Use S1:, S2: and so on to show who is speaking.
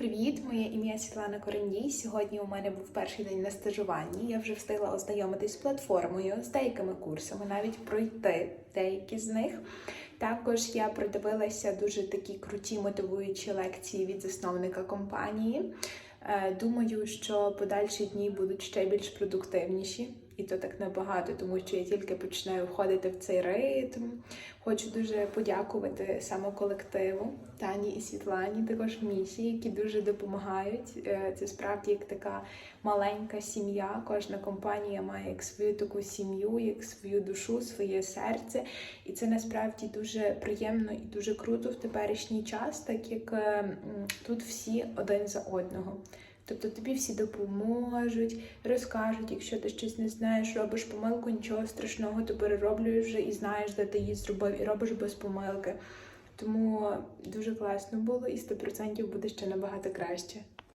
S1: Привіт, моє ім'я Світлана Корендій. Сьогодні у мене був перший день на стажуванні. Я вже встигла ознайомитись з платформою, з деякими курсами, навіть пройти деякі з них. Також я продивилася дуже такі круті мотивуючі лекції від засновника компанії. Е, Думаю, що подальші дні будуть ще більш продуктивніші, і то так набагато, тому що я тільки починаю входити в цей ритм. Хочу дуже подякувати саме колективу Тані і Світлані, також Міші, які дуже допомагають. Е, Це справді як така маленька сім'я. Кожна компанія має як свою таку сім'ю, як свою душу, своє серце. І це насправді дуже приємно і дуже круто в теперішній час, так як е, тут всі один за одного. Тобто тобі всі допоможуть, розкажуть, якщо ти щось не знаєш, робиш помилку, нічого страшного, ти перероблюєш вже і знаєш, де ти її зробив, і робиш без помилки. Тому дуже класно було і 100% буде ще набагато краще.